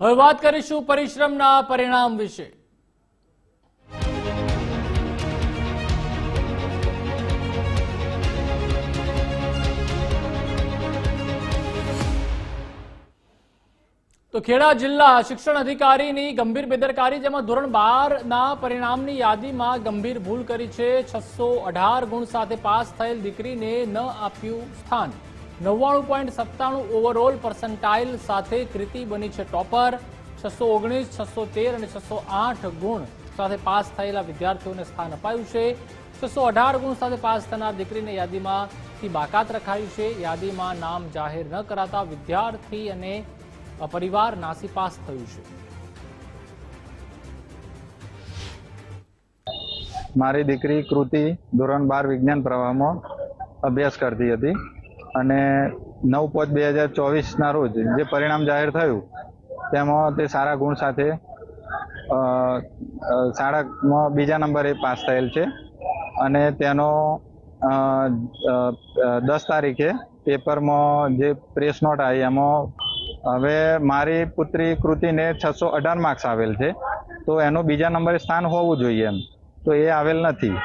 હવે વાત કરીશું પરિશ્રમના પરિણામ વિશે. તો ખેડા જિલ્લા શિક્ષણ અધિકારીની ગંભીર બેદરકારી, જેમાં ધોરણ બાર ના પરિણામની યાદીમાં ગંભીર ભૂલ કરી છે. છસો ગુણ સાથે પાસ થયેલ દીકરીને ન આપ્યું સ્થાન. નવ્વાણું પોઈન્ટ સત્તાણું ઓવરઓલ પર્સન્ટાઇલ સાથે કૃતિ બની છે ટોપર છસો ઓગણીસ, છસો તેર અને છસો આઠ ગુણ સાથે પાસ થયેલા વિદ્યાર્થીઓને સ્થાન અપાયું છે. છસો અઢાર ગુણ સાથે પાસ થનાર દીકરીને યાદીમાંથી બાકાત રખાયું છે. યાદીમાં નામ જાહેર ન કરાતા વિદ્યાર્થી અને પરિવાર નાસીપાસ થયું છે. મારી દીકરી કૃતિ ધોરણ બાર વિજ્ઞાન પ્રવાહમાં અભ્યાસ કરતી હતી. અને નવ પાંચ બે હજાર ચોવીસના રોજ જે પરિણામ જાહેર થયું, તેમાં તે સારા ગુણ સાથે શાળામાં બીજા નંબરે પાસ થયેલ છે. અને તેનો દસ તારીખે પેપરમાં જે પ્રેસ નોટ આવી, એમાં હવે મારી પુત્રી કૃતિને છસો અઢાર માર્ક્સ આવેલ છે. તો એનું બીજા નંબરે સ્થાન હોવું જોઈએ એમ. તો એ આવેલ નથી.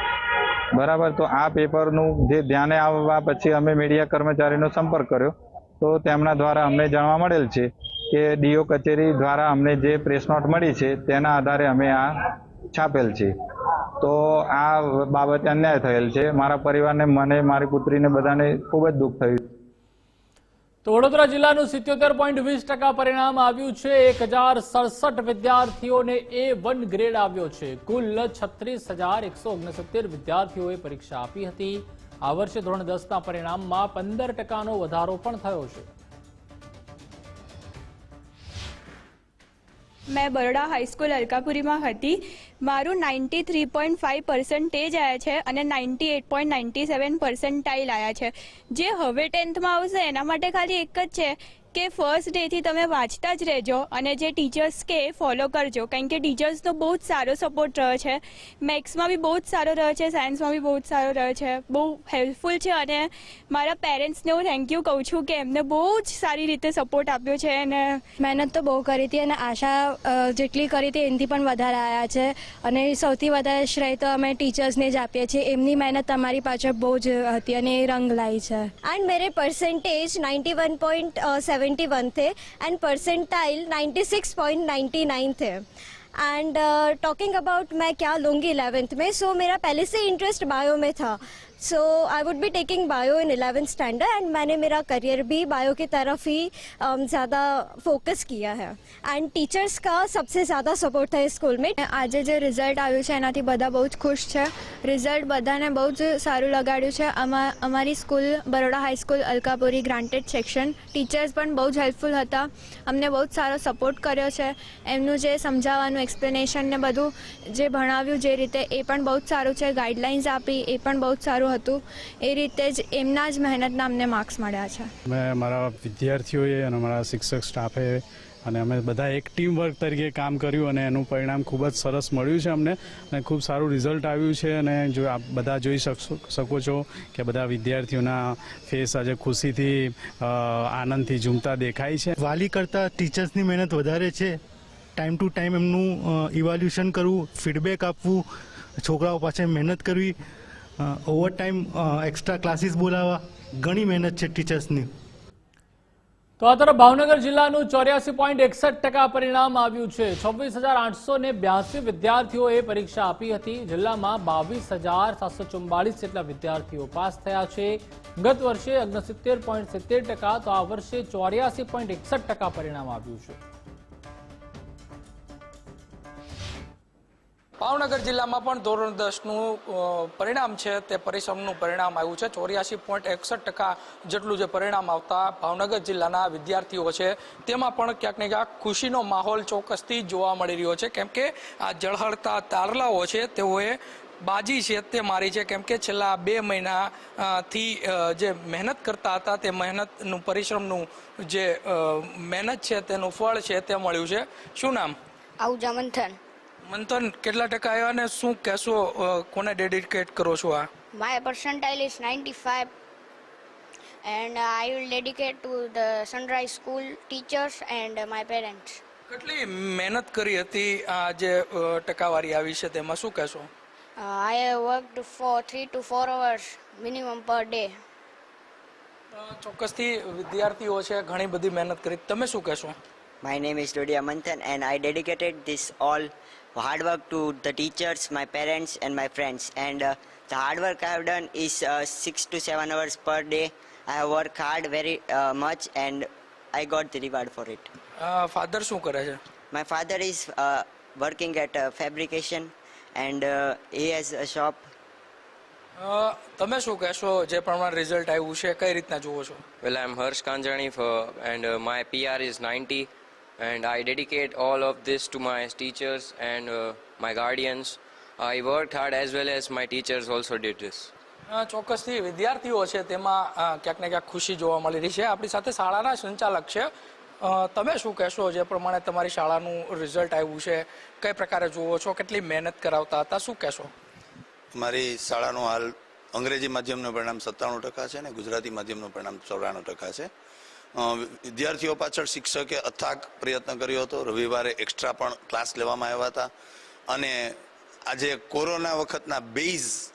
બરાબર, તો આ પેપરનું જે ધ્યાને આવવા પછી અમે મીડિયા કર્મચારીનો સંપર્ક કર્યો. તો તેમના દ્વારા અમને જાણવા મળેલ છે કે ડીઓ કચેરી દ્વારા અમને જે પ્રેસ નોટ મળી છે તેના આધારે અમે આ છાપેલ છે. તો આ બાબતે અન્યાય થયેલ છે. મારા પરિવારને, મને, મારી પુત્રીને બધાને ખૂબ જ દુઃખ થયું તો વડોદરા જિલ્લાનું સિત્યોતેર પોઈન્ટ વીસ ટકા પરિણામ આવ્યું છે. એક હજાર સડસઠ વિદ્યાર્થીઓને એ વન ગ્રેડ આવ્યો છે. કુલ છત્રીસ હજાર એકસો ઓગણસિત્તેર વિદ્યાર્થીઓએ પરીક્ષા આપી હતી. આ વર્ષે ધોરણ દસના પરિણામમાં પંદર ટકાનો વધારો પણ થયો છે. મેં બરોડા હાઈસ્કૂલ અલકાપુરીમાં હતી. મારું ninety three point five percentage આવ્યા છે અને ninety eight point ninety seven percentile આવ્યા છે. જે હવે ટેન્થમાં આવશે, એના માટે ખાલી એક જ છે. કે ફર્સ્ટ ડેથી તમે વાંચતા જ રહેજો અને જે ટીચર્સ કે ફોલો કરજો. કારણ કે ટીચર્સનો બહુ જ સારો સપોર્ટ રહ્યો છે. મેથ્સમાં બી બહુ જ સારો રહ્યો છે સાયન્સમાં બી બહુ જ સારો રહ્યો છે. બહુ હેલ્પફુલ છે અને મારા પેરેન્ટ્સને હું થેન્ક યુ કહું છું કે એમને બહુ જ સારી રીતે સપોર્ટ આપ્યો છે અને મહેનત તો બહુ કરી હતી અને આશા જેટલી કરી હતી એનાથી પણ વધારે આવ્યા છે. અને સૌથી વધારે શ્રેય તો અમે ટીચર્સને જ આપીએ છીએ. એમની મહેનત તમારી પાછળ બહુ જ હતી અને એ રંગ લાય છે. એન્ડ મેરે percentage ninety one point seven percentage 91.71 थे एंड परसेंटाइल 96.99 थे एंड टॉकिंग अबाउट मैं क्या लूँगी इलेवेंथ में सो मेरा पहले से इंटरेस्ट बायो में था so I would be taking bio in eleventh standard and मैंने मेरा करियर भी बायो की तरफ ही um, ज़्यादा फोकस किया है एंड टीचर्स का सबसे ज़्यादा सपोर्ट था इस स्कूल में આજે જે રિઝલ્ટ આવ્યું છે એનાથી બધા બહુ જ ખુશ છે રિઝલ્ટ બધાને બહુ જ સારું લગાડ્યું છે અમા અમારી school Baroda high school Alkapuri granted section teachers પણ બહુ જ હેલ્પફુલ હતા અમને બહુ જ સારો સપોર્ટ કર્યો છે એમનું જે સમજાવવાનું એક્સપ્લેનેશન ને બધું જે ભણાવ્યું જે રીતે એ પણ બહુ જ સારું છે ગાઈડલાઇન્સ આપી એ પણ બહુ જ સારું હતું. એ રીતે જ એમના જ મહેનતના અમને માર્ક્સ મળ્યા છે. મેં મારા વિદ્યાર્થીઓએ અને મારા શિક્ષક સ્ટાફે અને અમે બધા એક ટીમ વર્ક તરીકે કામ કર્યું અને એનું પરિણામ ખૂબ જ સરસ મળ્યું છે અમને અને ખૂબ સારું રિઝલ્ટ આવ્યું છે અને જો આપ બધા જોઈ શકશો શકો છો કે બધા વિદ્યાર્થીઓના ફેસ આજે ખુશીથી આનંદથી ઝૂમતા દેખાય છે. વાલી કરતાં ટીચર્સની મહેનત વધારે છે. ટાઈમ ટુ ટાઈમ એમનું ઇવાલ્યુશન કરવું ફીડબેક આપવું છોકરાઓ પાસે મહેનત કરવી ઓવર ટાઈમ એક્સ્ટ્રા ક્લાસીસ બોલાવવા. ઘણી મહેનત છે ટીચર્સની તો આ તરફ ભાવનગર જિલ્લાનું ચોર્યાસી પોઈન્ટ એકસઠ ટકા પરિણામ આવ્યું છે. છવ્વીસ હજાર આઠસો ને બ્યાસી વિદ્યાર્થીઓએ પરીક્ષા આપી હતી. જિલ્લામાં બાવીસ હજાર સાતસો ચુમ્બાળીસ જેટલા વિદ્યાર્થીઓ પાસ થયા છે. ગત વર્ષે અગ્નસિત્તેર પોઈન્ટ સિત્તેર ટકા, તો આ વર્ષે ચોર્યાસી પોઈન્ટ એકસઠ ટકા પરિણામ આવ્યું છે. ભાવનગર જિલ્લામાં પણ ધોરણ દસનું પરિણામ છે, તે પરિશ્રમનું પરિણામ આવ્યું છે. ચોર્યાસી પોઈન્ટ એકસઠ ટકા જેટલું જે પરિણામ આવતા ભાવનગર જિલ્લાના વિદ્યાર્થીઓ છે, તેમાં પણ ક્યાંક ને ક્યાંક ખુશીનો માહોલ ચોક્કસથી જોવા મળી રહ્યો છે. કેમ કે આ જળહળતા તારલાઓ છે, તેઓએ બાજી છે, તે મારી છે. કેમ કે છેલ્લા બે મહિનાથી જે મહેનત કરતા હતા, તે મહેનતનું પરિશ્રમનું જે મહેનત છે, તેનું ફળ છે, તે મળ્યું છે. શું નામ? આવું જમંથન મંથન કેટલા ટકા આવ્યા ને શું કહેશો કોને ડેડિકેટ કરો છો આ My percentile is 95 and I will dedicate to the Sunrise School teachers and my parents. કેટલી મહેનત કરી હતી આ જે ટકાવારી આવી છે તેમાં શું કહેશો Uh, I have worked for three to four hours minimum per day. અ, ચોક્કસથી વિદ્યાર્થીઓ છે ઘણી બધી મહેનત કરી તમે શું કહેશો My name is Dodia Manthan and I dedicated this all hard work to the teachers, my parents and my friends. And uh, the hard work I have done is uh, six to seven hours per day. I have worked hard very uh, much and I got the reward for it. Father શું કરે છે My father is uh, working at uh, fabrication and uh, he has a shop. અ, તમે શું કહેશો જે પ્રમાણે result આવ્યું છે કઈ રીતના જુઓ છો Well, I'm Harsh Kanjani for, and uh, my PR is 90, And I dedicate all of this to my teachers and uh, my guardians. I worked hard as well as my teachers also did this. ચોક્કસથી વિદ્યાર્થીઓ છે તેમાં ક્યાંક ને ક્યાંક ખુશી જોવા મળી રહી છે. આપણી સાથે શાળાના સંચાલક છે. તમે શું કહેશો જે પ્રમાણે તમારી શાળાનું રિઝલ્ટ આવ્યું છે? કઈ પ્રકારે જુઓ છો? કેટલી મહેનત કરાવતા હતા? શું કહેશો? મારી શાળાનું હાલ અંગ્રેજી માધ્યમનું પરિણામ સત્તાણું ટકા છે અને ગુજરાતી માધ્યમનું પરિણામ ચોરાણું ટકા છે. વિદ્યાર્થીઓ પાછળ શિક્ષકે અથાગ પ્રયત્ન કર્યો હતો. રવિવારે એક્સ્ટ્રા પણ ક્લાસ લેવામાં આવ્યા હતા. અને આજે કોરોના વખતના બેઝ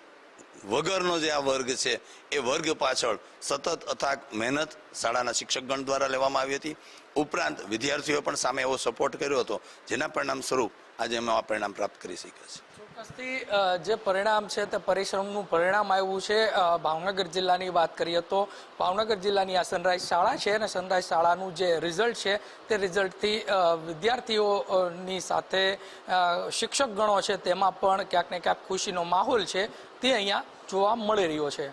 વગરનો જે આ વર્ગ છે, એ વર્ગ પાછળ સતત અથાક મહેનત શાળાના શિક્ષકગણ દ્વારા લેવામાં આવી હતી. ઉપરાંત વિદ્યાર્થીઓ પણ સામે એવો સપોર્ટ કર્યો હતો, જેના પરિણામ સ્વરૂપ આજે અમે આ પરિણામ પ્રાપ્ત કરી શક્યા છીએ. ચોક્કસથી જે પરિણામ છે તે પરિશ્રમનું પરિણામ આવ્યું છે. ભાવનગર જિલ્લાની વાત કરીએ તો ભાવનગર જિલ્લાની આ સનરાઈઝ શાળા છે અને સનરાઈઝ શાળાનું જે રિઝલ્ટ છે તે રિઝલ્ટથી વિદ્યાર્થીઓની સાથે શિક્ષક ગણો છે તેમાં પણ ક્યાંક ને ક્યાંક ખુશીનો માહોલ છે તે અહીંયા જોવા મળી રહ્યો છે.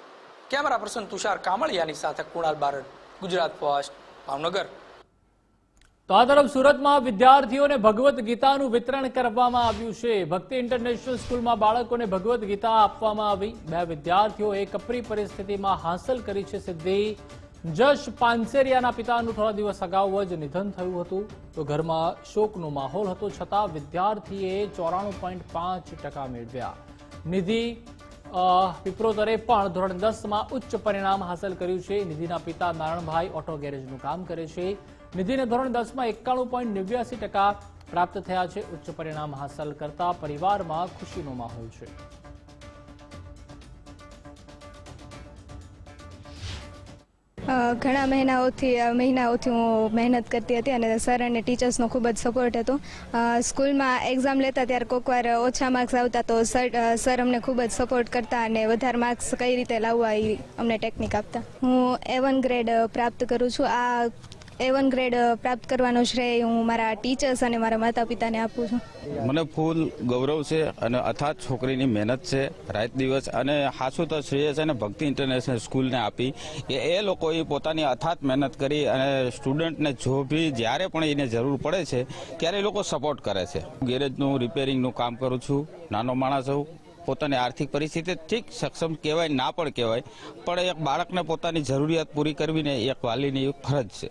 કેમેરા પર્સન તુષાર કામળિયાની સાથે કુણાલ બારડ, ગુજરાત ફર્સ્ટ, ભાવનગર. તો આ તરફ સુરતમાં વિદ્યાર્થીઓને ભગવદ્ ગીતાનું વિતરણ કરવામાં આવ્યું છે. ભક્તિ ઇન્ટરનેશનલ સ્કૂલમાં બાળકોને ભગવદ્ ગીતા આપવામાં આવી. બે વિદ્યાર્થીઓએ કપરી પરિસ્થિતિમાં હાંસલ કરી છે સિદ્ધિ. જશ પાનસેરિયાના પિતાનું થોડા દિવસ અગાઉ જ નિધન થયું હતું. તો ઘરમાં શોકનો માહોલ હતો છતાં વિદ્યાર્થીએ ચોરાણું પોઈન્ટ પાંચ ટકા મેળવ્યા. નિધિ વિપ્રોતરે પણ ધોરણ દસમાં ઉચ્ચ પરિણામ હાંસલ કર્યું છે. નિધિના પિતા નારણભાઈ ઓટો ગેરેજનું કામ કરે છે. નિધિને ધોરણ દસમાં એકાણું પોઈન્ટ નેવ્યાસી ટકા પ્રાપ્ત થયા છે. ઉચ્ચ પરિણામ હાંસલ કરતા પરિવારમાં ખુશીનો માહોલ છે. ઘણા મહિનાઓથી મહિનાઓથી હું મહેનત કરતી હતી અને સર અને ટીચર્સનો ખૂબ જ સપોર્ટ હતો. સ્કૂલમાં એક્ઝામ લેતા ત્યારે કોઈકવાર ઓછા માર્ક્સ આવતા તો સર અમને ખૂબ જ સપોર્ટ કરતા અને વધારે માર્ક્સ કઈ રીતે લાવવા એ અમને ટેકનિક આપતા. હું એવન ગ્રેડ પ્રાપ્ત કરું છું. આ એ વન ગ્રેડ પ્રાપ્ત કરવાનો શ્રેય હું મારા ટીચર્સ અને મારા માતા પિતાને આપું છું. મને ફૂલ ગૌરવ છે અને અથાત છોકરીની મહેનત છે, રાત દિવસ અને હાસુ તો શ્રેય છે અને ભક્તિ ઇન્ટરનેશનલ સ્કૂલને આપી. કે એ લોકોએ પોતાની અથાત મહેનત કરી અને સ્ટુડન્ટને જો બી જ્યારે પણ એને જરૂર પડે છે, ત્યારે એ લોકો સપોર્ટ કરે છે. ગેરેજનું રિપેરિંગનું કામ કરું છું, નાનો માણસ છું પોતાની આર્થિક પરિસ્થિતિ ઠીક સક્ષમ કહેવાય, ના પણ કહેવાય, પણ એક બાળકને પોતાની જરૂરિયાત પૂરી કરવીને એક વાલીની ફરજ છે.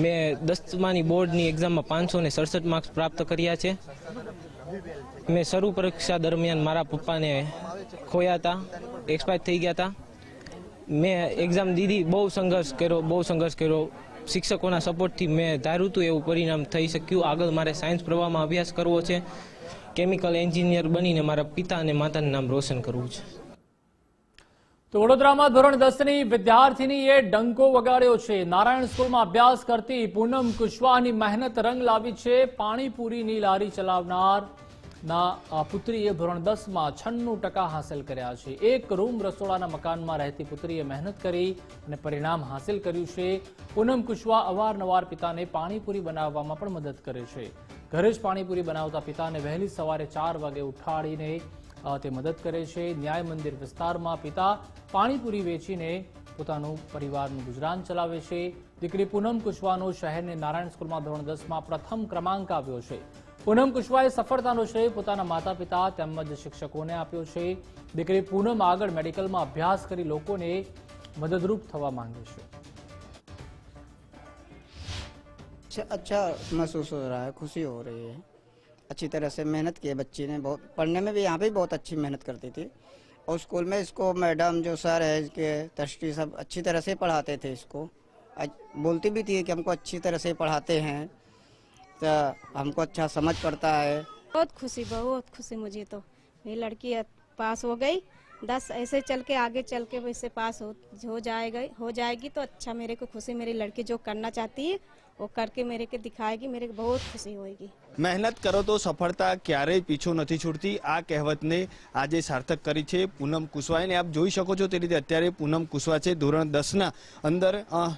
મેં દસમાની બોર્ડની એક્ઝામમાં પાંચસો ને સડસઠ માર્ક્સ પ્રાપ્ત કર્યા છે. મેં શરૂ પરીક્ષા દરમિયાન મારા પપ્પાને ખોયા હતા એક્સપાયર થઈ ગયા હતા. મેં એક્ઝામ દીધી, બહુ સંઘર્ષ કર્યો, બહુ સંઘર્ષ કર્યો. શિક્ષકોના સપોર્ટથી મેં ધાર્યું હતું એવું પરિણામ થઈ શક્યું. આગળ મારે સાયન્સ પ્રવાહમાં અભ્યાસ કરવો છે. કેમિકલ એન્જિનિયર બનીને મારા પિતા અને માતાનું નામ રોશન કરવું છે. તો વડોદરામાં ધોરણ દસની વિદ્યાર્થીનીએ ડંકો વગાડ્યો છે. નારાયણ સ્કૂલમાં અભ્યાસ કરતી પૂનમ કુશવાહની મહેનત રંગ લાવી છે. પાણીપુરીની લારી ચલાવનાર ના પુત્રીએ ધોરણ દસમાં છન્નું ટકા હાંસલ કર્યા છે. એક રૂમ રસોડાના મકાનમાં રહેતી પુત્રીએ મહેનત કરી અને પરિણામ હાંસલ કર્યું છે. પૂનમ કુશવા અવારનવાર પિતાને પાણીપુરી બનાવવામાં પણ મદદ કરે છે. ઘરે જ પાણીપુરી બનાવતા પિતાને વહેલી સવારે ચાર વાગે ઉઠાડીને તે મદદ કરે છે. ન્યાય મંદિર વિસ્તારમાં પિતા પાણીપુરી વેચીને પોતાનું પરિવારનું ગુજરાન ચલાવે છે. દીકરી પૂનમ કુશવાનો શહેરની નારાયણ સ્કૂલમાં ધોરણ દસમાં પ્રથમ ક્રમાંક આવ્યો છે. પૂનમ કુશવાએ સફળતાનો શ્રેય પોતાના માતા પિતા તેમજ શિક્ષકોને આપ્યો છે. દીકરી પૂનમ આગળ મેડિકલમાં અભ્યાસ કરી લોકોને મદદરૂપ થવા માંગે છે. अच्छा अच्छा महसूस हो रहा है, खुशी हो रही है। अच्छी तरह से मेहनत की है बच्ची ने, बहुत, पढ़ने में भी यहाँ पे बहुत अच्छी मेहनत करती थी। और स्कूल में इसको मैडम जो सर है, इसके ट्रस्टी सब अच्छी तरह से पढ़ाते थे इसको। बोलती भी थी कि हमको अच्छी तरह से पढ़ाते हैं तो हमको अच्छा समझ पड़ता है। बहुत खुशी बहुत खुशी मुझे तो। मेरी लड़की पास हो गई, दस ऐसे चल के, आगे चल के वैसे पास हो हो जाएगा, हो जाएगी तो अच्छा मेरे को खुशी, मेरी लड़की जो करना चाहती है वो करके मेरे को दिखाएगी मेरे को बहुत खुशी होएगी મહેનત કરો તો સફળતા ક્યારેય પીછો નથી છૂટતી આ કહેવતને આજે સાર્થક કરી છે પૂનમ કુશવાઈને આપ જોઈ શકો છો તે રીતે અત્યારે પૂનમ કુશવા છે ધોરણ દસના અંદર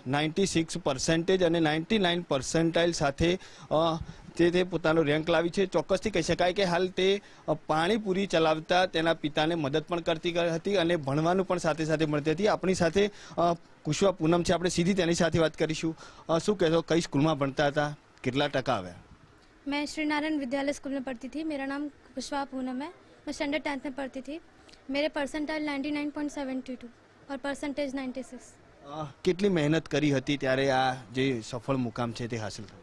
નાઇન્ટી સિક્સ પર્સન્ટેજ અને નાઇન્ટી નાઇન પર્સન્ટાઇલ સાથે અ, તે તે પોતાનો રેન્ક લાવી છે ચોક્કસથી કહી શકાય કે હાલ તે અ, પાણીપુરી ચલાવતા તેના પિતાને મદદ પણ કરતી હતી અને ભણવાનું પણ સાથે સાથે મળતી હતી આપણી સાથે અ, કુશવા પૂનમ છે આપણે સીધી તેની સાથે વાત કરીશું અ, શું કહેશો કઈ સ્કૂલમાં ભણતા હતા કેટલા ટકા આવ્યા मैं श्री नारायण विद्यालय स्कूल में पढ़ती थी मेरा नाम कुशवाहा पूनम है मैं स्टैंडर्ड टेंथ में पढ़ती थी मेरे परसेंटाइल 99.72 और परसेंटेज 96 અ, કેટલી મહેનત કરી હતી ત્યારે આ જે સફળ મુકામ છે તે હાંસલ થયું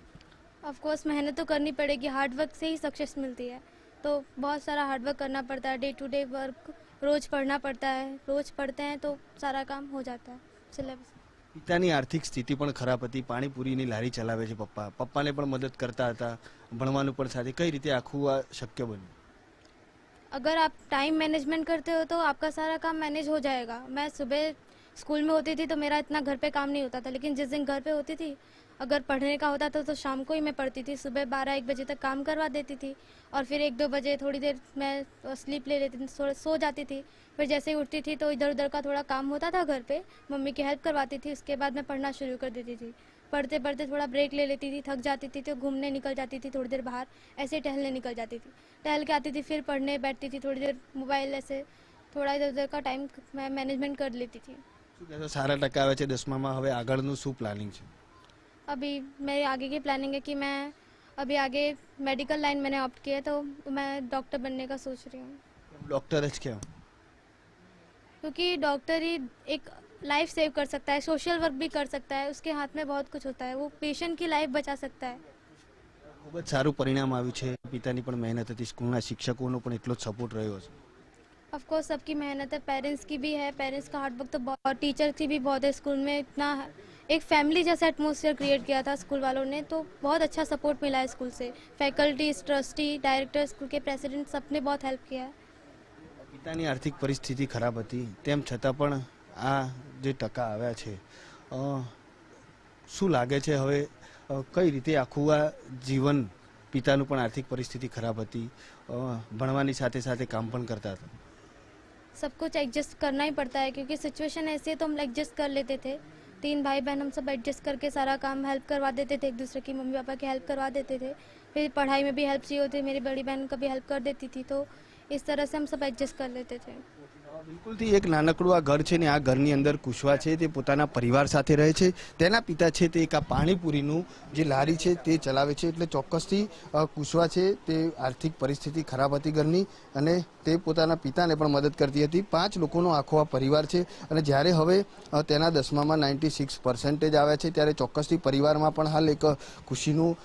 ऑफ कोर्स मेहनत तो करनी पड़ेगी हार्ड वर्क से ही सक्सेस मिलती है तो बहुत सारा हार्ड वर्क करना पड़ता है डे टू डे वर्क रोज़ पढ़ना पड़ता है रोज़ पढ़ते हैं तो सारा काम हो जाता है सिलेबस પિતાની આર્થિક સ્થિતિ પણ ખરાબ હતી પાણીપુરીની લારી ચલાવે છે પપ્પા પપ્પાને પણ મદદ કરતા હતા ભણવાનું પણ સાથે કઈ રીતે આખું આ શક્ય બન્યું अगर आप टाइम मैनेजमेंट करते हो तो आपका सारा काम मैनेज हो जाएगा मैं सुबह स्कूल में होती थी तो मेरा इतना घर पे काम नहीं होता था लेकिन जिस दिन घर पे होती थी अगर पढ़ने का होता था तो शाम को ही मैं पढ़ती थी सुबह बारह एक बजे तक काम करवा देती थी और फिर एक दो बजे थोड़ी देर मैं स्लीप ले लेती थी थोड़ा सो जाती थी फिर जैसे ही उठती थी तो इधर उधर का थोड़ा काम होता था घर पे मम्मी की हेल्प करवाती थी उसके बाद मैं पढ़ना शुरू कर देती थी पढ़ते पढ़ते थोड़ा ब्रेक ले लेती थी थक जाती थी तो घूमने निकल जाती थी थोड़ी देर बाहर ऐसे ही टहलने निकल जाती थी टहल के आती थी फिर पढ़ने बैठती थी थोड़ी देर मोबाइल ऐसे थोड़ा इधर उधर का टाइम मैं मैनेजमेंट कर लेती थी શું કહેશો સારા ટકા આવે છે દસમામાં હવે આગળનું શું પ્લાનિંગ છે अभी मेरी आगे की प्लानिंग है कि मैं अभी आगे मेडिकल लाइन मैंने ऑप्ट किया है, तो मैं डॉक्टर बनने का सोच रही हूँ ડોક્ટર જ કેમ क्योंकि डॉक्टर ही एक लाइफ सेव कर सकता है सोशल वर्क भी कर सकता है उसके हाथ में बहुत कुछ होता है वो पेशेंट की लाइफ बचा सकता है ખૂબ જ સારું પરિણામ આવ્યું છે પિતાની પણ મહેનત હતી સ્કૂલના શિક્ષકોનો પણ એટલો જ સપોર્ટ રહ્યો છે ऑफ कोर्स सबकी मेहनत है पेरेंट्स की भी है पेरेंट्स का हार्ड वर्क तो बहुत टीचर की भी बहुत है स्कूल में इतना एक फैमिली जैसा एटमोसफियर क्रिएट किया था स्कूल वालों ने तो बहुत अच्छा सपोर्ट मिला है स्कूल से फैकल्टी ट्रस्टी डायरेक्टर स्कूल के प्रेसिडेंट सबने बहुत हेल्प किया है પિતાની આર્થિક પરિસ્થિતિ ખરાબ હતી તેમ છતાં પણ આ જે ટકા આવ્યા છે અ, શું લાગે છે હવે અ, કઈ રીતે આખું આ જીવન પિતાનું પણ આર્થિક પરિસ્થિતિ ખરાબ હતી અ, ભણવાની સાથે સાથે કામ પણ કરતા હતા सब कुछ एडजस्ट करना ही पड़ता है क्योंकि सिचुएशन ऐसी है तो हम एडजस्ट कर लेते थे तीन भाई बहन हम सब एडजस्ट करके सारा काम हेल्प करवा देते थे एक दूसरे की मम्मी पापा की हेल्प करवा देते थे फिर पढ़ाई में भी हेल्प चाहिए होती मेरी बड़ी बहन का भी हेल्प कर देती थी तो इस तरह से हम सब एडजस्ट कर लेते थे બિલકુલથી એક નાનકડું આ ઘર છે ને આ ઘરની અંદર કુશવા છે, તે પોતાના પરિવાર સાથે રહે છે. તેના પિતા છે તે એક આ પાણીપુરીનું જે લારી છે તે ચલાવે છે એટલે ચોક્કસથી કુશવા છે તે આર્થિક પરિસ્થિતિ ખરાબ હતી ઘરની અને તે પોતાના પિતાને પણ મદદ કરતી હતી. પાંચ લોકોનો આખો આ પરિવાર છે અને જ્યારે હવે તેના દસમામાં નાઇન્ટી સિક્સ પર્સન્ટેજ આવ્યા છે, ત્યારે ચોક્કસથી પરિવારમાં પણ હાલ એક ખુશીનું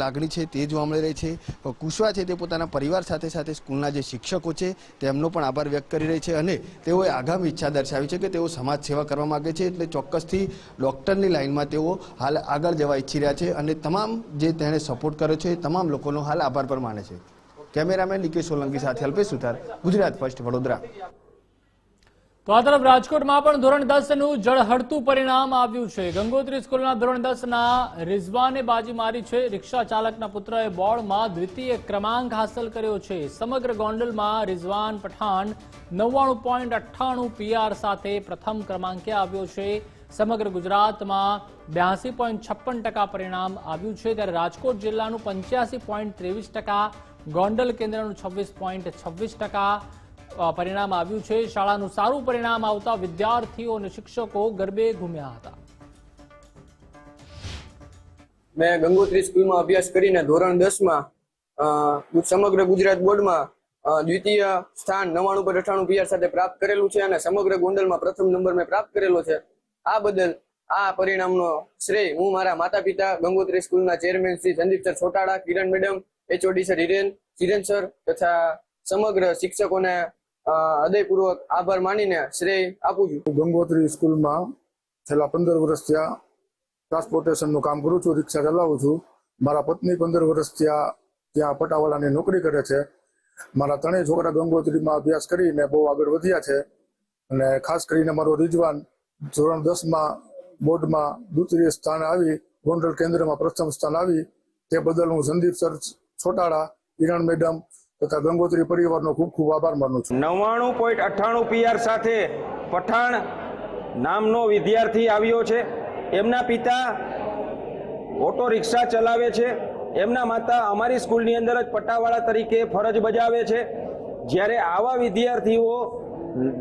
લાગણી છે તે જોવા મળી રહી છે. કુશવા છે તે પોતાના પરિવાર સાથે સાથે સ્કૂલના જે શિક્ષકો છે તેમનો પણ આભાર વ્યક્ત કરી રહી છે અને તેઓએ આગામી ઈચ્છા દર્શાવી છે કે તેઓ સમાજ સેવા કરવા માગે છે એટલે ચોક્કસથી ડૉક્ટરની લાઇનમાં તેઓ હાલ આગળ જવા ઈચ્છી રહ્યા છે અને તમામ જે તેણે સપોર્ટ કર્યો છે એ તમામ લોકોનો હાલ આભાર પણ માને છે. કેમેરામેન નિકેશ સોલંકી સાથે અલ્પેશ સુથાર, ગુજરાત ફર્સ્ટ વડોદરા. તો આ તરફ રાજકોટમાં પણ ધોરણ દસનું જળહળતું પરિણામ આવ્યું છે. ગંગોત્રી સ્કૂલના ધોરણ દસ ના રિઝવાને બાજી મારી છે. રિક્ષા ચાલકના પુત્રએ બોર્ડમાં દ્વિતીય ક્રમાંક હાંસલ કર્યો છે. સમગ્ર ગોંડલમાં રિઝવાન પઠાણ નવ્વાણું પોઈન્ટ અઠ્ઠાણું પીઆર સાથે પ્રથમ ક્રમાંકે આવ્યો છે. સમગ્ર ગુજરાતમાં બ્યાસી પોઈન્ટ છપ્પન ટકા પરિણામ આવ્યું છે. ત્યારે રાજકોટ જિલ્લાનું પંચ્યાસી પોઈન્ટ ત્રેવીસ ટકા, ગોંડલ કેન્દ્રનું છવ્વીસ પોઈન્ટ છવ્વીસ ટકા પરિણામ આવ્યું છે. શાળાનું સારું પરિણામ આવતા વિદ્યાર્થીઓ અને શિક્ષકો ગરબે ઘૂમ્યા હતા. મેં ગંગોત્રી સ્કૂલમાં અભ્યાસ કરીને ધોરણ દસમાં માં સમગ્ર ગુજરાત બોર્ડમાં દ્વિતીય સ્થાન નવાણું પર અઠાણું પીઆર સાથે પ્રાપ્ત કરેલું છે અને સમગ્ર ગોંડલમાં પ્રથમ નંબર મેં પ્રાપ્ત કરેલો છે. આ બદલ આ પરિણામનો શ્રેય હું મારા માતા પિતા ગંગોત્રી સ્કૂલના chairman Shri Sandeep sir Chhotada Kiran madam HOD sir Hiren Hiren sir તથા સમગ્ર શિક્ષકોને હૃદયપૂર્વક આભાર માનીને શ્રેય આપું છું. ગંગોત્રી સ્કૂલમાં છેલ્લા પંદર વર્ષ થયા ટ્રાન્સપોર્ટેશનનું કામ કરું છું, રિક્ષા ચલાવું છું. મારા પત્ની પંદર વર્ષ ત્યાં ત્યાં પટાવાળાની નોકરી કરે છે. મારા ત્રણેય છોકરા ગંગોત્રીમાં અભ્યાસ કરીને બહુ આગળ વધ્યા છે. અને ખાસ કરીને મારો રિજવાન ધોરણ દસમાં બોર્ડમાં દ્વિતીય સ્થાન આવી, ગોંડલ કેન્દ્રમાં પ્રથમ સ્થાન આવી. તે બદલ હું સંદીપ સર છોટાળા કિરણ મેડમ તથા ગંગોત્રી પરિવારનો ખૂબ ખૂબ આભાર માનું છું. નવ્વાણું પોઈન્ટ અઠ્ઠાણું પીઆર સાથે પઠાણ નામનો વિદ્યાર્થી આવ્યો છે. એમના પિતા ઓટો રિક્ષા ચલાવે છે. એમના માતા અમારી સ્કૂલની અંદર જ પટ્ટાવાળા તરીકે ફરજ બજાવે છે. જ્યારે આવા વિદ્યાર્થીઓ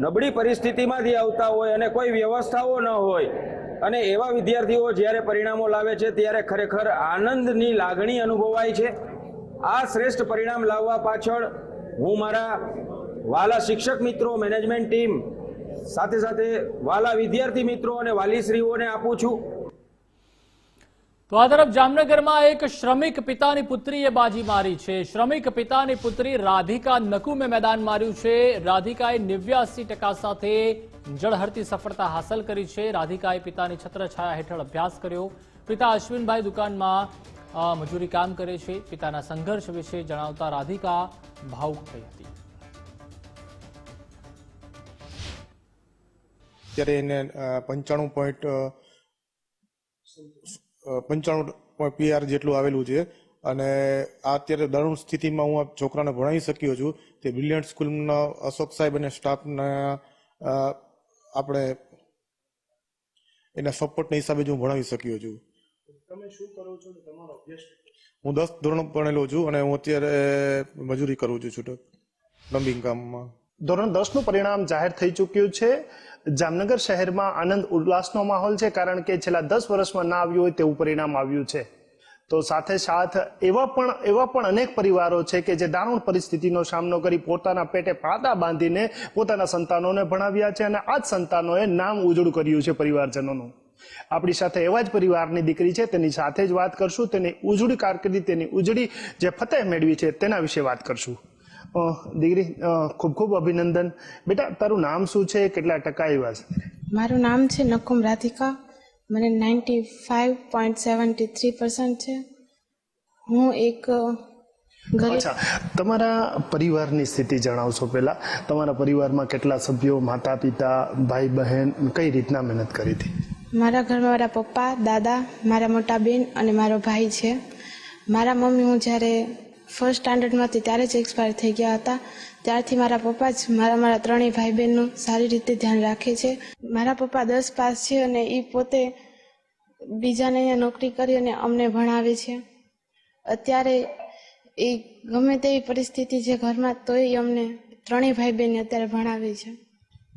નબળી પરિસ્થિતિમાંથી આવતા હોય અને કોઈ વ્યવસ્થાઓ ન હોય અને એવા વિદ્યાર્થીઓ જ્યારે પરિણામો લાવે છે ત્યારે ખરેખર આનંદની લાગણી અનુભવાય છે. આ શ્રેષ્ઠ પરિણામ લાવવા પાછળ હું મારા વાલા શિક્ષક મિત્રો મેનેજમેન્ટ ટીમ સાથે સાથે વાલા વિદ્યાર્થી મિત્રો અને વાલીશ્રીઓને આપું છું. તો આ તરફ જામનગરમાં એક શ્રમિક પિતાની પુત્રીએ બાજી મારી છે. શ્રમિક પિતાની પુત્રી રાધિકા નકુમે મેદાન માર્યું છે. રાધિકાએ નેવ્યાસી ટકા સાથે જળહરતી સફળતા હાંસલ કરી છે. રાધિકાએ પિતાની છત્રછાયા હેઠળ અભ્યાસ કર્યો. પિતા અશ્વિનભાઈ દુકાનમાં મજૂરી કામ કરે છે. પિતાના સંઘર્ષ વિશે જણાવતા રાધિકા ભાવુક થઈ હતી. ત્યારે એને પંચાણું પોઈન્ટ પંચાણું પોઈન્ટ પીઆર જેટલું આવેલું છે. અને અત્યારે દારૂણ સ્થિતિમાં હું આ છોકરાને ભણાવી શક્યો છું. તે બ્રિલિયન્ટ સ્કૂલના અશોક સાહેબ અને સ્ટાફના આપણે એના સપોર્ટના હિસાબે જ હું ભણાવી શક્યો છું. શું કરો છો તમારો અભ્યાસ હું દસ ધોરણ ભણેલો છું અને હું અત્યારે મજૂરી કરું છું છૂટક પ્લમ્બિંગ કામમાં. ધોરણ દસનું પરિણામ જાહેર થઈ ચૂક્યું છે. જામનગર શહેરમાં આનંદ ઉલ્લાસનો માહોલ છે કારણ કે છેલ્લા દસ વર્ષમાં ના આવ્યું હોય તેવું પરિણામ આવ્યું છે. તો સાથે સાથ એવા પણ એવા પણ અનેક પરિવારો છે કે જે દારૂણ પરિસ્થિતિનો સામનો કરી પોતાના પેટે પાતા બાંધીને પોતાના સંતાનોને ભણાવ્યા છે અને આ જ સંતાનોએ નામ ઉજળું કર્યું છે પરિવારજનોનું. આપણી સાથે એવા જ પરિવારની દીકરી છે તેની સાથે જ વાત કરશું તેની ઉજળી કારકિર્દી તેની ઉજળી જે ફતેહ મેળવી છે તેના વિશે વાત કરશું. દીકરી ખૂબ ખૂબ અભિનંદન. બેટા તારું નામ શું છે? કેટલા ટકા આવ્યા છે? મારું નામ છે નકુમ રાધિકા. મને ninety five point seventy three percent છે. હું એક અચ્છા. તમારા પરિવારની સ્થિતિ જણાવશો પહેલા. તમારા પરિવારમાં કેટલા સભ્યો માતા પિતા ભાઈ બહેન કઈ રીતના મહેનત કરી હતી? મારા ઘરમાં મારા પપ્પા, દાદા, મારા મોટા બેન અને મારો ભાઈ છે. મારા મમ્મી હું જ્યારે ફર્સ્ટ સ્ટાન્ડર્ડમાં હતી ત્યારે જ એક્સપાયર થઈ ગયા હતા. ત્યારથી મારા પપ્પા જ મારા મારા ત્રણેય ભાઈ બહેનનું સારી રીતે ધ્યાન રાખે છે. મારા પપ્પા દસ પાસ છે અને એ પોતે બીજાને અહીંયા નોકરી કરી અને અમને ભણાવે છે. અત્યારે એ ગમે તેવી પરિસ્થિતિ છે ઘરમાં, તોય અમને ત્રણેય ભાઈ બહેનને અત્યારે ભણાવે છે.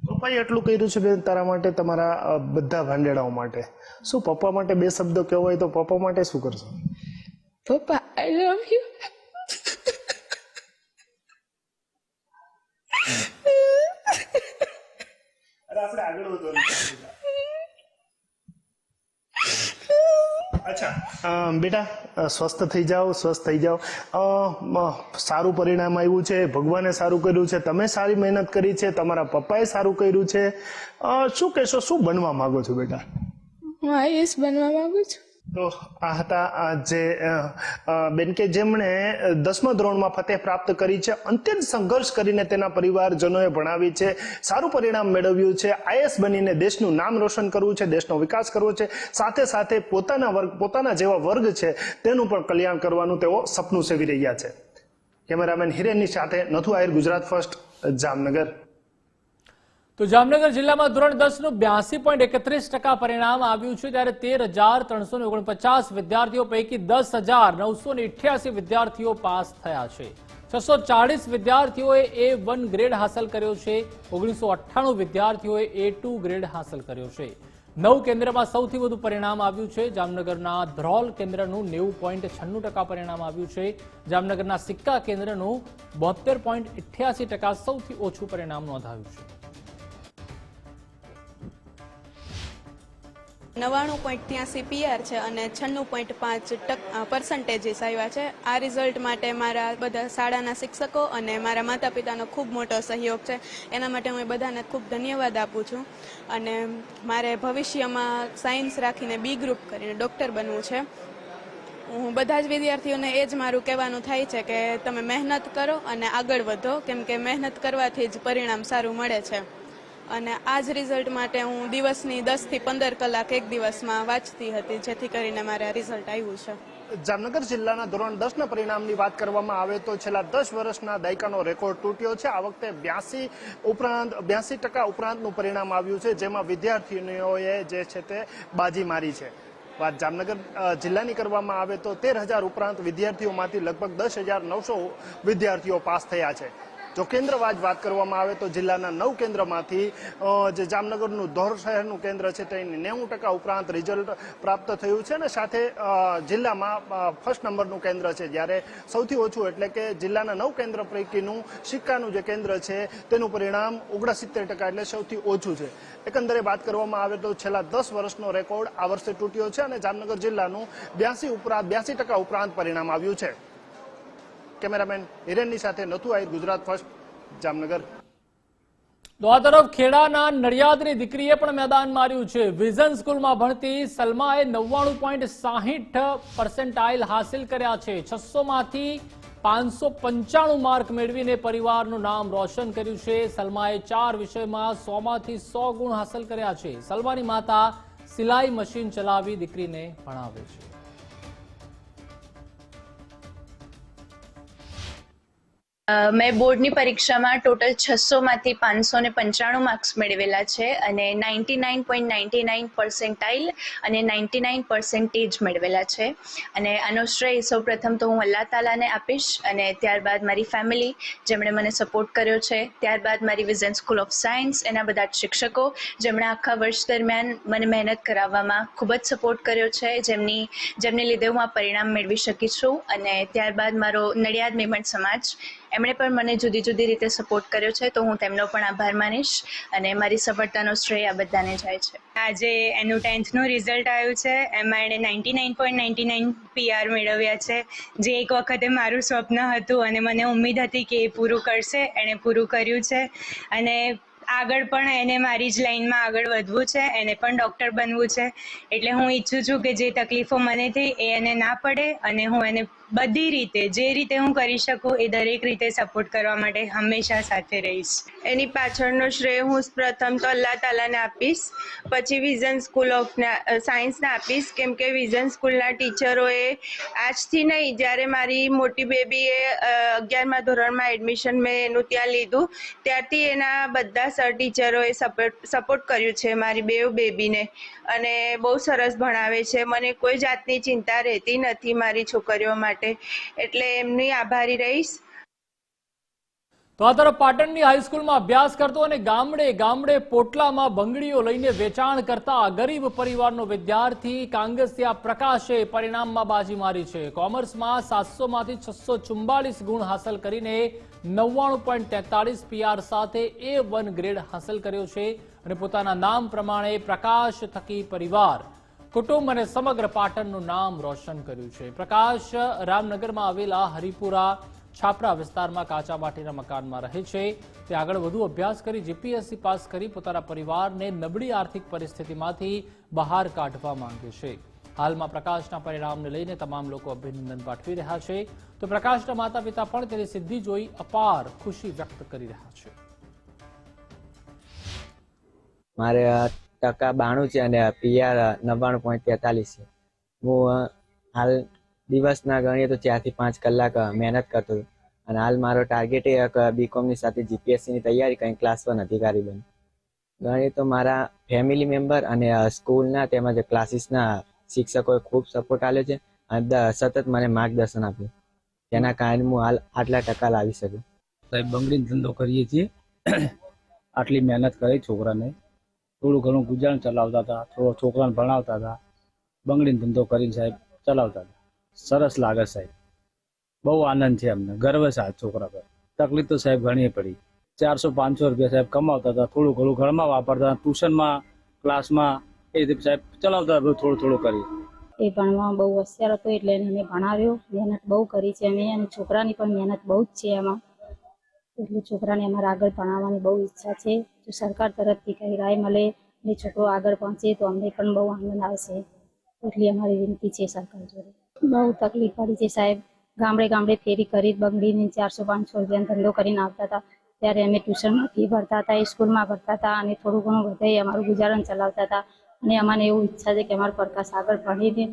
પપ્પાએ એટલું કર્યું છે બેન તારા માટે, તમારા બધા ભાંડેડાઓ માટે. શું પપ્પા માટે બે શબ્દો કહેવો હોય તો પપ્પા માટે શું કરશો? પપ્પા આઈ લવ યુ અરે આપણે આગળ વધવાનું અચ્છા અ, બેટા સ્વસ્થ થઈ જાઓ, સ્વસ્થ થઈ જાઓ. સારું પરિણામ આવ્યું છે, ભગવાને સારું કર્યું છે, તમે સારી મહેનત કરી છે, તમારા પપ્પાએ સારું કર્યું છે. શું કહેશો, શું બનવા માગો છો, બેટા? હું આઈએસ બનવા માગું છું. તો આ હતા જે બેન કે જેમણે દસમા ધોરણમાં ફતેહ પ્રાપ્ત કરી છે, અત્યંત સંઘર્ષ કરીને તેના પરિવારજનોએ ભણાવી છે, સારું પરિણામ મેળવ્યું છે આઈએસ બનીને દેશનું નામ રોશન કરવું છે, દેશનો વિકાસ કરવો છે, સાથે સાથે પોતાના વર્ગ, પોતાના જેવા વર્ગ છે, તેનું પણ કલ્યાણ કરવાનું તેઓ સપનું સેવી રહ્યા છે. કેમેરામેન હિરેનની સાથે નથુ આયર ગુજરાત ફર્સ્ટ, જામનગર. તો જામનગર જિલ્લામાં ધોરણ દસનું બ્યાસી પોઈન્ટ એકત્રીસ ટકા પરિણામ આવ્યું છે ત્યારે તેર હજાર ત્રણસો ઓગણપચાસ વિદ્યાર્થીઓ પૈકી દસ હજાર નવસો ઇઠ્યાસી વિદ્યાર્થીઓ પાસ થયા છે. છસો ચાળીસ વિદ્યાર્થીઓએ એ વન ગ્રેડ હાંસલ કર્યો છે. ઓગણીસો અઠ્ઠાણું વિદ્યાર્થીઓએ એ ટુ ગ્રેડ હાંસલ કર્યો છે. નવ કેન્દ્રમાં સૌથી વધુ પરિણામ આવ્યું છે. જામનગરના ધ્રોલ કેન્દ્રનું નેવું પોઈન્ટ છન્નું ટકા પરિણામ આવ્યું છે. જામનગરના સિક્કા કેન્દ્રનું બોતેર પોઈન્ટ ઇઠ્યાસી ટકા સૌથી ઓછું પરિણામ નોંધાયું છે. નવ્વાણું પોઈન્ટ ત્યાંસી પીઆર છે અને છન્નું પોઈન્ટ પાંચ પર્સન્ટેજીસ આવ્યા છે. આ રિઝલ્ટ માટે મારા બધા શાળાના શિક્ષકો અને મારા માતા પિતાનો ખૂબ મોટો સહયોગ છે. એના માટે હું બધાને ખૂબ ધન્યવાદ આપું છું. અને મારે ભવિષ્યમાં સાયન્સ રાખીને બી ગ્રુપ કરીને ડૉક્ટર બનવું છે. હું બધા જ વિદ્યાર્થીઓને એ જ મારું કહેવાનું થાય છે કે તમે મહેનત કરો અને આગળ વધો, કેમ કે મહેનત કરવાથી જ પરિણામ સારું મળે છે. અને આ જ રિઝલ્ટ માટે હું દિવસની દસથી પંદર કલાક એક દિવસમાં વાંચતી હતી, જેથી કરીને મારે આ રિઝલ્ટ આવ્યું છે. જામનગર જિલ્લાના ધોરણ દસના પરિણામની વાત કરવામાં આવે તો છેલ્લા દસ વર્ષના દાયકાનો રેકોર્ડ તૂટ્યો છે. આ વખતે બ્યાસી ઉપરાંત, બ્યાસી ટકા ઉપરાંતનું પરિણામ આવ્યું છે, જેમાં વિદ્યાર્થીનીઓએ જે છે તે બાજી મારી છે. વાત જામનગર જિલ્લાની કરવામાં આવે તો તેર હજાર ઉપરાંત વિદ્યાર્થીઓમાંથી લગભગ દસ હજાર નવસો વિદ્યાર્થીઓ પાસ થયા છે. જો કેન્દ્રવાજ વાત કરવામાં આવે તો જિલ્લાના નવ કેન્દ્રમાંથી જે જામનગરનું ધોર શહેરનું કેન્દ્ર છે તેની નેવું ટકા ઉપરાંત રિઝલ્ટ પ્રાપ્ત થયું છે અને સાથે જિલ્લામાં ફર્સ્ટ નંબરનું કેન્દ્ર છે. જ્યારે સૌથી ઓછું એટલે કે જિલ્લાના નવ કેન્દ્ર પૈકીનું સિક્કાનું જે કેન્દ્ર છે તેનું પરિણામ ઓગણસિત્તેર ટકા એટલે સૌથી ઓછું છે. એકંદરે વાત કરવામાં આવે તો છેલ્લા દસ વર્ષનો રેકોર્ડ આ વર્ષે તૂટ્યો છે અને જામનગર જિલ્લાનું બ્યાસી ઉપરાંત, બ્યાસી ટકા ઉપરાંત પરિણામ આવ્યું છે. કેમેરામેન હિરેનની સાથે નથુ આહિર, ગુજરાત ફર્સ્ટ, જામનગર. તો આ તરફ ખેડાના નડિયાદની દીકરીએ પણ મેદાન માર્યું છે. વિઝન સ્કૂલમાં ભણતી સલમાએ નવ્વાણું પોઈન્ટ સાહીઠ પર્સન્ટાઇલ હાસિલ કર્યા છે. છસોમાંથી પાંચસો પંચાણું માર્ક મેળવીને પરિવારનું નામ રોશન કર્યું છે. સલમાએ ચાર વિષયમાં સોમાંથી સો ગુણ હાંસલ કર્યા છે. સલમાની માતા સિલાઈ મશીન ચલાવી દીકરીને ભણાવે છે. મેં બોર્ડની પરીક્ષામાં ટોટલ છસોમાંથી પાંચસો ને પંચાણું માર્ક્સ મેળવેલા છે અને ninety nine point ninety nine percentile અને નાઇન્ટી નાઇન પર્સન્ટેજ મેળવેલા છે. અને આનો શ્રેય સૌ પ્રથમ તો હું અલ્લાહ તાલાને આપીશ અને ત્યારબાદ મારી ફેમિલી જેમણે મને સપોર્ટ કર્યો છે. ત્યારબાદ મારી વિઝન સ્કૂલ ઓફ સાયન્સ, એના બધા જ શિક્ષકો જેમણે આખા વર્ષ દરમિયાન મને મહેનત કરાવવામાં ખૂબ જ સપોર્ટ કર્યો છે. જેમની, જેમને લીધે હું આ પરિણામ મેળવી શકી છું. અને ત્યારબાદ મારો નડિયાદ મેમણ સમાજ એમણે પણ મને જુદી જુદી રીતે સપોર્ટ કર્યો છે, તો હું તેમનો પણ આભાર માનીશ અને મારી સફળતાનો શ્રેય આ બધાને જાય છે. આજે એનું ટેન્થનું રિઝલ્ટ આવ્યું છે, એમાં એણે ninety nine point ninety nine PR મેળવ્યા છે. જે એક વખતે મારું સ્વપ્ન હતું અને મને ઉમ્મીદ હતી કે એ પૂરું કરશે, એણે પૂરું કર્યું છે. અને આગળ પણ એને મારી જ લાઈનમાં આગળ વધવું છે, એને પણ ડૉક્ટર બનવું છે. એટલે હું ઈચ્છું છું કે જે તકલીફો મને થઈ એ એને ના પડે અને હું એને બધી રીતે, જે રીતે હું કરી શકું એ દરેક રીતે સપોર્ટ કરવા માટે હંમેશા સાથે રહીશ. એની પાછળનો શ્રેય હું પ્રથમ તો અલ્લાહ તાલાને આપીશ, પછી વિઝન સ્કૂલ ઓફ સાયન્સને આપીશ. કેમ કે વિઝન સ્કૂલના ટીચરોએ આજથી નહીં, જ્યારે મારી મોટી બેબીએ અગિયારમા ધોરણમાં એડમિશન મેં એનું ત્યાં લીધું, ત્યારથી એના બધા સર ટીચરોએ સપોર્ટ સપોર્ટ કર્યું છે મારી બેવ બેબીને. અને બહુ સરસ ભણાવે છે. મને કોઈ જાતની ચિંતા રહેતી નથી મારી છોકરીઓ માટે. એટલે એમની આભારી રહીશ. તો આ તરફ પાટણની હાઈસ્કૂલમાં અભ્યાસ કરતો અને ગામડે ગામડે પોટલામાં બંગડીઓ લઈને વેચાણ કરતા ગરીબ પરિવારનો વિદ્યાર્થી કાંગસિયા પ્રકાશે પરિણામમાં બાજી મારી છે. કોમર્સમાં સાતસોમાંથી છસો ચુમ્બાલીસ ગુણ હાંસલ કરીને નવ્વાણું પોઈન્ટ તેતાળીસ પીઆર સાથે એ વન ગ્રેડ હાંસલ કર્યો છે અને પોતાના નામ પ્રમાણે પ્રકાશ થકી પરિવાર કુટુંબ અને સમગ્ર પાટણનું નામ રોશન કર્યું છે. પ્રકાશ, રામનગરમાં આવેલા હરિપુરા છાપરા વિસ્તારમાં કાચા માટીના મકાનમાં રહે છે. તે આગળ વધુ અભ્યાસ કરી જીપીએસસી પાસ કરી પોતાના પરિવારને નબળી આર્થિક પરિસ્થિતિમાંથી બહાર કાઢવા માંગે છે. હાલમાં પ્રકાશના પરિણામને લઈને તમામ લોકો અભિનંદન પાઠવી રહ્યા છે. તો પ્રકાશના માતા પિતા પણ તેની સિદ્ધિ જોઈ અપાર ખુશી વ્યક્ત કરી રહ્યા છે. મારે ટકા બાણું છે અને પીઆર નવ્વાણું પોઈન્ટ તેતાલીસ છે. હું હાલ દિવસના ગણીએ તો ચારથી પાંચ કલાક મહેનત કરતો હતો અને હાલ મારો ટાર્ગેટ એ બીકોમની સાથે જીપીએસસીની તૈયારી કંઈ ક્લાસ વન અધિકારી બન ગણીએ તો મારા ફેમિલી મેમ્બર અને સ્કૂલના તેમજ ક્લાસીસના શિક્ષકોએ ખૂબ સપોર્ટ આપ્યો છે અને સતત મને માર્ગદર્શન આપ્યું. તેના કારણે હું હાલ આટલા ટકા લાવી શક્યો સાહેબ, બંગડીનો ધંધો કરીએ છીએ. આટલી મહેનત કરી છોકરાને. થોડું ઘણું ગુજરાન ચલાવતા હતા, થોડો છોકરાને ભણાવતા હતા. બંગડીનો ધંધો કરીને સાહેબ ચલાવતા હતા. સરસ લાગે સાહેબ. બહુ આનંદ છે અમને. ગર્વ છે આ છોકરા પર. તકલીફ તો સાહેબ ઘણી પડી. ચારસો, પાંચસો રૂપિયા સાહેબ કમાવતા હતા. થોડું ઘણું ઘરમાં વાપરતા ટ્યુશનમાં, ક્લાસમાં એ રીતે સાહેબ ચલાવતા થોડું થોડું કરી. એ ભણવામાં બહુ હોશિયાર હતો એટલે એને ભણાવ્યો. મહેનત બહુ કરી છે અને છોકરાની પણ મહેનત બહુ જ છે એમાં. એટલે છોકરાને અમારે આગળ ભણાવવાની બહુ ઈચ્છા છે. જો સરકાર તરફથી કંઈ રાય મળે અને છોકરો આગળ પહોંચે તો અમને પણ બહુ આનંદ આવશે. એટલી અમારી વિનંતી છે સરકાર જોડે. બહુ તકલીફ પડી છે સાહેબ. ગામડે ગામડે ફેરી કરી બંગડીને ચારસો પાંચસો રૂપિયાનો ધંધો કરીને આવતા હતા. ત્યારે અમે ટ્યુશનમાં ફી ભરતા હતા, સ્કૂલમાં ભરતા હતા અને થોડું ઘણું વધારે અમારું ગુજારણ ચલાવતા હતા. અને અમને એવું ઈચ્છા છે કે અમારો પ્રકાશ આગળ ભણીને